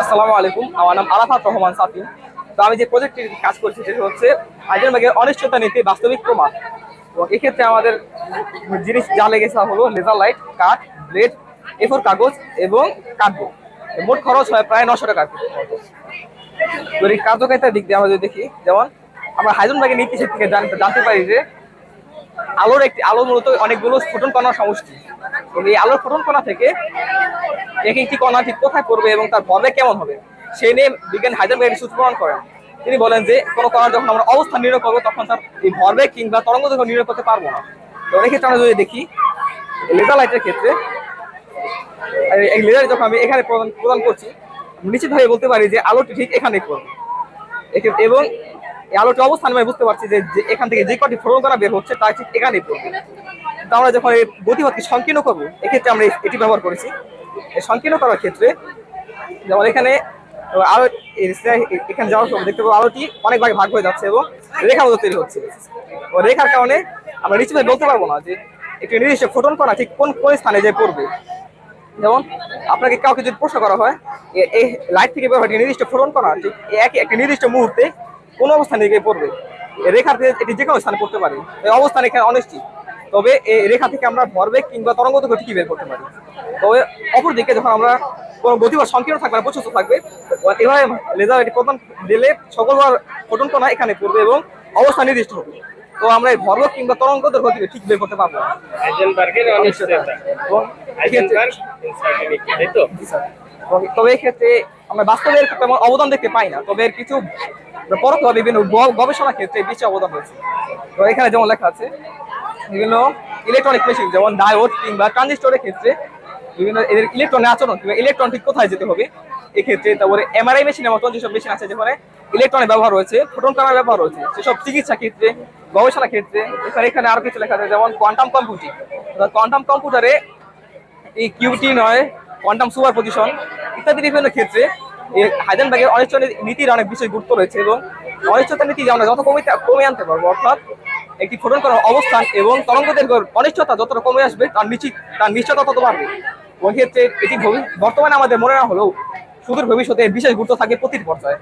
আসসালামু আলাইকুম। আমার নাম আরাফাত রহমান সাফিন। তো আমি যে প্রজেক্টটি কাজ করছি, সেটা হচ্ছে হাইজেনবার্গের অনিশ্চয়তা নীতি বাস্তবিক প্রমাণ। এবং এক্ষেত্রে আমাদের জিনিস যা লেগেছে হলো লেজার লাইট কাঠ ব্লেড এফোর কাগজ এবং কার্ডবোর্ড মোট খরচ হয় প্রায় নশো টাকা। তো এই কার্যকারিতার দিক দিয়ে আমরা যদি দেখি, যেমন আমরা হাইজেনবার্গের নীতি থেকে জানতে জানতে পারি যে আলোর একটি আলো মূলত অনেকগুলো ফোটন কণার সমষ্টি। এবং এই আলোর ফোটন কণা থেকে এক একটি কণা ঠিক কোথায় পড়বে এবং তার ভরবেগ কেমন হবে। সেই নিয়ে বিজ্ঞান সূত্র প্রমাণ করেন। তিনি বলেন যে, কোনো কণা যখন আমরা অবস্থান নির্ণয় করব, তখন তার এই ভরবেগ কিংবা তরঙ্গ যখন নির্ণয় করতে পারব না। তো এক্ষেত্রে আমরা যদি দেখি লেজার লাইটের ক্ষেত্রে, এই- এই লেজার যখন আমি এখানে প্রদান প্রদান করছি নিশ্চিতভাবে বলতে পারি যে আলোটি ঠিক এখানে পড়বে। এবং এই আলোটির অবস্থান আমি বুঝতে পারছি যে এখান থেকে যে কটি ফোটন কণা বের হচ্ছে, তা ঠিক এখানেই পড়বে। তো আমরা যখন এই গতিপথকে সংকীর্ণ করব, এক্ষেত্রে আমরা এটি ব্যবহার করেছি। সংকীর্ণ করার ক্ষেত্রে যেমন এখানে সে- এখানে যাওয়ার সময় দেখতে পাবো আলোটি অনেক ভাগে ভাগ হয়ে যাচ্ছে এবং রেখা মতো তৈরি হচ্ছে। রেখার কারণে আমরা নিশ্চিতভাবে বলতে পারব না যে, একটি নির্দিষ্ট ফোটন কণা ঠিক কোন কোন স্থানে যে পড়বে। যেমন আপনাকে কাউকে যদি প্রশ্ন করা হয় এই লাইট থেকে একটি নির্দিষ্ট ফোটন কণা ঠিক একই একটি নির্দিষ্ট মুহূর্তে কোন অবস্থানে গিয়ে পড়বে। থেকে এটি যে কোনো স্থানে পড়তে পারে। এই অবস্থান এখানে অনিশ্চিত। তবে এই রেখা থেকে আমরা ভরবেগ কিংবা তরঙ্গ থেকে ঠিকই বের করতে পারি। তবে অপরদিকে যখন আমরা কোনো গতিপথ সংকীর্ণ থাকবে না প্রচুর থাকবে এভাবে লেজার এটি প্রদান দিলে সকলবার ফোটন কণা এখানে পড়বে এবং অবস্থান নির্দিষ্ট হবে। তো আমরা এই ভরবেগ কিংবা তরঙ্গদের গতি ঠিক বের করতে পারব না। তবে এক্ষেত্রে আমরা বাস্তবের তেমন অবদান দেখতে পাই না। তবে এর কিছু পরোক্ষভাবে বিভিন্ন গবেষণা ক্ষেত্রে বেশি অবদান রয়েছে। তো এখানে যেমন লেখা আছে, বিভিন্ন ইলেকট্রনিক মেশিন যেমন ডায়োড কিংবা ট্রানজিস্টরের ক্ষেত্রে বিভিন্ন এদের ইলেকট্রনের আচরণ কিংবা ইলেকট্রন ঠিক কোথায় যেতে হবে, এক্ষেত্রে তারপরে এমআরআই মেশিনের মতন যেসব মেশিন আছে, যেখানে ইলেকট্রনের ব্যবহার রয়েছে ফোটন কণার ব্যবহার রয়েছে, সেসব চিকিৎসা ক্ষেত্রে গবেষণা ক্ষেত্রে, এখানে এখানে আরও কিছু লেখা আছে, যেমন কোয়ান্টাম কম্পিউটিং কোয়ান্টাম কম্পিউটারে এই কিউটি নয় কোয়ান্টাম সুপার পজিশন ইত্যাদি বিভিন্ন ক্ষেত্রে হাইজেনবার্গের অনিশ্চয় নীতির অনেক বিষয় গুরুত্ব রয়েছে এবং অনিশ্চয়তা নীতি আমরা যত কমে কমে আনতে পারব, অর্থাৎ একটি ফোটন করার অবস্থান এবং তরঙ্গদের অনিশ্চয়তা যতটা কমে আসবে তার নিশ্চিত, তার নিশ্চয়তা তত বাড়বে। ওই ক্ষেত্রে এটি বর্তমানে আমাদের মনে না হলেও সুদূর ভবিষ্যতে বিশেষ গুরুত্ব থাকে প্রতিটি পর্যায়ে।